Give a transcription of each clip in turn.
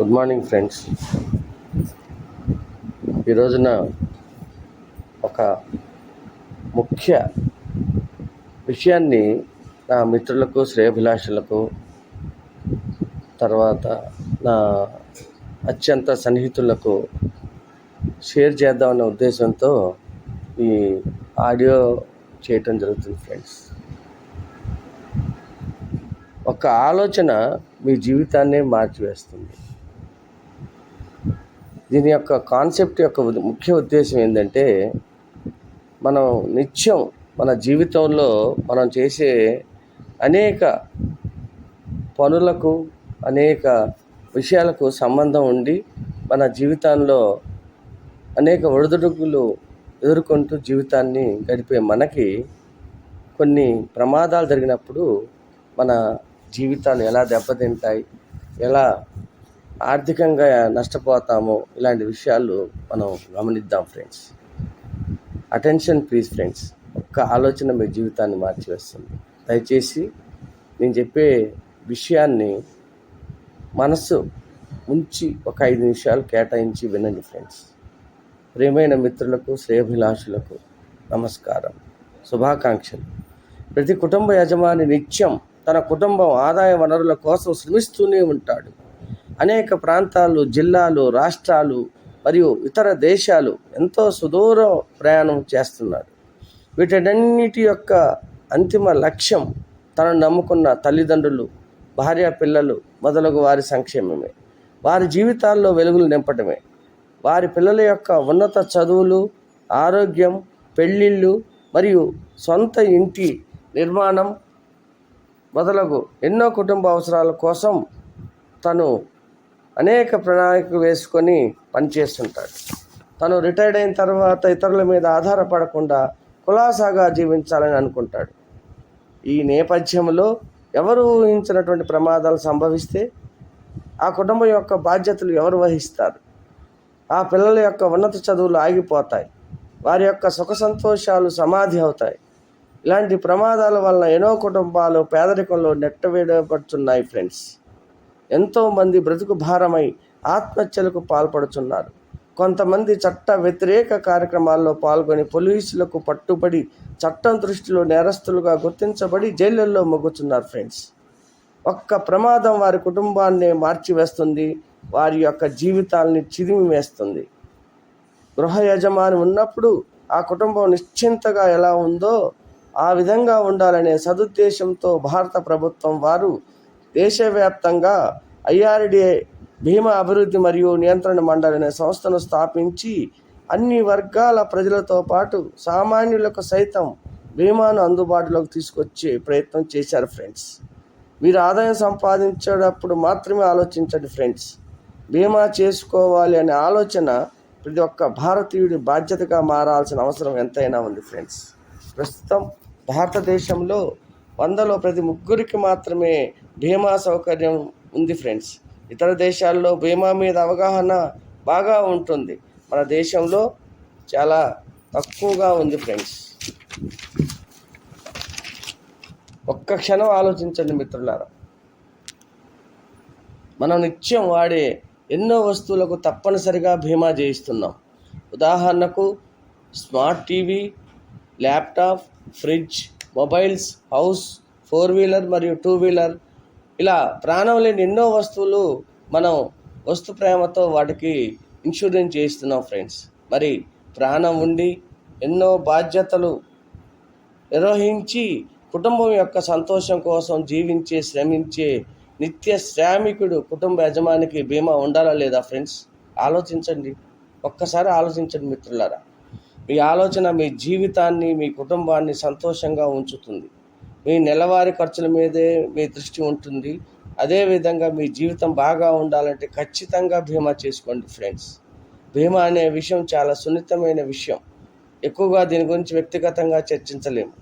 Good morning friends. ఈ రోజున ఒక ముఖ్య విషయాన్ని నా మిత్రులకు శ్రేయభిలాషులకు తర్వాత నా అత్యంత సన్నిహితులకు షేర్ చేద్దామనే ఉద్దేశంతో ఈ ఆడియో చేయటం జరుగుతుంది ఫ్రెండ్స్. ఒక ఆలోచన మీ జీవితాన్నే మార్చివేస్తుంది. దీని యొక్క కాన్సెప్ట్ యొక్క ముఖ్య ఉద్దేశం ఏంటంటే మనం నిత్యం మన జీవితంలో మనం చేసే అనేక పనులకు అనేక విషయాలకు సంబంధం ఉండి మన జీవితంలో అనేక ఒడిదుడుకులు ఎదుర్కొంటూ జీవితాన్ని గడిపే మనకి కొన్ని ప్రమాదాలు జరిగినప్పుడు మన జీవితాలు ఎలా దెబ్బతింటాయి ఎలా ఆర్థికంగా నష్టపోతామో. ఇలాంటి విషయాలు మనం గమనిద్దాం ఫ్రెండ్స్. అటెన్షన్ ప్లీజ్ ఫ్రెండ్స్ ఒక్క ఆలోచన మీ జీవితాన్ని మార్చివేస్తుంది. దయచేసి నేను చెప్పే విషయాన్ని మనసు ఉంచి ఒక ఐదు నిమిషాలు కేటాయించి వినండి ఫ్రెండ్స్. ప్రియమైన మిత్రులకు శ్రేయభిలాషులకు నమస్కారం. శుభాకాంక్షలు. ప్రతి కుటుంబ యజమాని నిత్యం తన కుటుంబం ఆదాయ వనరుల కోసం శ్రమిస్తూనే ఉంటాడు. అనేక ప్రాంతాలు జిల్లాలు రాష్ట్రాలు మరియు ఇతర దేశాలు ఎంతో సుదూర ప్రయాణం చేస్తున్నాడు వీటన్నిటి యొక్క అంతిమ లక్ష్యం తనను నమ్ముకున్న తల్లిదండ్రులు భార్య పిల్లలు మొదలగు వారి సంక్షేమమే. వారి జీవితాల్లో వెలుగులు నింపటమే. వారి పిల్లల యొక్క ఉన్నత చదువులు ఆరోగ్యం పెళ్ళిళ్ళు మరియు సొంత ఇంటి నిర్మాణం మొదలగు ఎన్నో కుటుంబ అవసరాల కోసం తను అనేక ప్రణాళికలు వేసుకొని పనిచేస్తుంటాడు. తను రిటైర్డ్ అయిన తర్వాత ఇతరుల మీద ఆధారపడకుండా కులాసాగా జీవించాలని అనుకుంటాడు. ఈ నేపథ్యంలో ఎవరు ఊహించినటువంటి ప్రమాదాలు సంభవిస్తే ఆ కుటుంబం యొక్క బాధ్యతలు ఎవరు వహిస్తారు? ఆ పిల్లల యొక్క ఉన్నత చదువులు ఆగిపోతాయి. వారి యొక్క సుఖ సంతోషాలు సమాధి అవుతాయి. ఇలాంటి ప్రమాదాల వలన ఎన్నో కుటుంబాలు పేదరికంలో నెట్టవేయబడుతున్నాయి ఫ్రెండ్స్. ఎంతోమంది బ్రతుకు భారమై ఆత్మహత్యలకు పాల్పడుతున్నారు కొంతమంది చట్ట వ్యతిరేక కార్యక్రమాల్లో పాల్గొని పోలీసులకు పట్టుబడి చట్టం దృష్టిలో నేరస్తులుగా గుర్తించబడి జైళ్ళల్లో మొగ్గుతున్నారు ఫ్రెండ్స్. ఒక్క ప్రమాదం వారి కుటుంబాన్ని మార్చివేస్తుంది వారి యొక్క జీవితాల్ని చిదిమి వేస్తుంది గృహ యజమాని ఉన్నప్పుడు ఆ కుటుంబం నిశ్చింతగా ఎలా ఉందో ఆ విధంగా ఉండాలనే సదుద్దేశంతో భారత ప్రభుత్వం వారు దేశవ్యాప్తంగా ఐఆర్డిఏ భీమా అభివృద్ధి మరియు నియంత్రణ మండలి అనే సంస్థను స్థాపించి అన్ని వర్గాల ప్రజలతో పాటు సామాన్యులకు సైతం బీమాను అందుబాటులోకి తీసుకొచ్చే ప్రయత్నం చేశారు ఫ్రెండ్స్. మీరు ఆదాయం సంపాదించేటప్పుడు మాత్రమే ఆలోచించండి ఫ్రెండ్స్. బీమా చేసుకోవాలి అనే ఆలోచన ప్రతి ఒక్క భారతీయుడి బాధ్యతగా మారాల్సిన అవసరం ఎంతైనా ఉంది ఫ్రెండ్స్. ప్రస్తుతం భారతదేశంలో వందలో ప్రతి ముగ్గురికి మాత్రమే బీమా సౌకర్యం ఉంది ఫ్రెండ్స్. ఇతర దేశాల్లో బీమా మీద అవగాహన బాగా ఉంటుంది. మన దేశంలో చాలా తక్కువగా ఉంది ఫ్రెండ్స్. ఒక్క క్షణం ఆలోచించండి మిత్రులారా. మనం నిత్యం వాడే ఎన్నో వస్తువులకు తప్పనిసరిగా బీమా చేయిస్తున్నాం. ఉదాహరణకు smart TV laptop fridge mobiles house four wheeler మరియు టూ వీలర్ ఇలా ప్రాణం లేని ఎన్నో వస్తువులు మనం వస్తు ప్రేమతో వాటికి ఇన్సూరెన్స్ చేయిస్తున్నాం ఫ్రెండ్స్. మరి ప్రాణం ఉండి ఎన్నో బాధ్యతలు నిర్వహించి కుటుంబం యొక్క సంతోషం కోసం జీవించే శ్రమించే నిత్య శ్రామికుడు కుటుంబ యజమానికి బీమా ఉండాలా లేదా ఫ్రెండ్స్? ఆలోచించండి. ఒక్కసారి ఆలోచించండి మిత్రులారా. మీ ఆలోచన మీ జీవితాన్ని మీ కుటుంబాన్ని సంతోషంగా ఉంచుతుంది. మీ నెలవారీ ఖర్చుల మీదే మీ దృష్టి ఉంటుంది. అదేవిధంగా మీ జీవితం బాగా ఉండాలంటే ఖచ్చితంగా బీమా చేసుకోండి ఫ్రెండ్స్. బీమా అనే విషయం చాలా సున్నితమైన విషయం. ఎక్కువగా దీని గురించి వ్యక్తిగతంగా చర్చించలేము.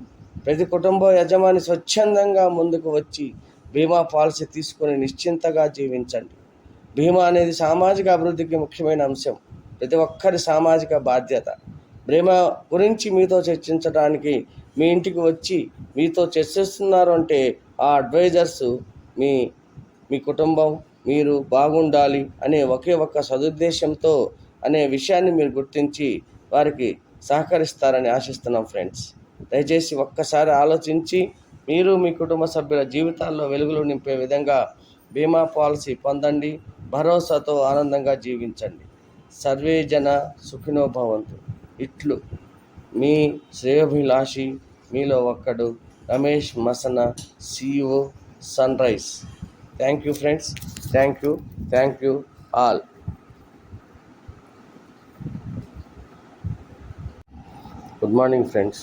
ప్రతి కుటుంబ యజమాని స్వచ్ఛందంగా ముందుకు వచ్చి బీమా పాలసీ తీసుకొని నిశ్చింతగా జీవించండి. బీమా అనేది సామాజిక అభివృద్ధికి ముఖ్యమైన అంశం. ప్రతి ఒక్కరి సామాజిక బాధ్యత. బీమా గురించి మీతో చర్చించడానికి మీ ఇంటికి వచ్చి మీతో చర్చిస్తున్నారు అంటే ఆ అడ్వైజర్స్ మీ మీ కుటుంబం మీరు బాగుండాలి అనే ఒకే ఒక్క సదుద్దేశంతో అనే విషయాన్ని మీరు గుర్తించి వారికి సహకరిస్తారని ఆశిస్తున్నాం ఫ్రెండ్స్. దయచేసి ఒక్కసారి ఆలోచించి మీరు మీ కుటుంబ సభ్యుల జీవితాల్లో వెలుగులు నింపే విధంగా బీమా పాలసీ పొందండి. భరోసాతో ఆనందంగా జీవించండి. సర్వే జన సుఖినో భవంతు. ఇట్లు. మీ శ్రేయోభిలాషి మీలో ఒక్కడు Ramesh Masana CEO sun rise. Thank you friends. Thank you. Thank you all. Good morning friends.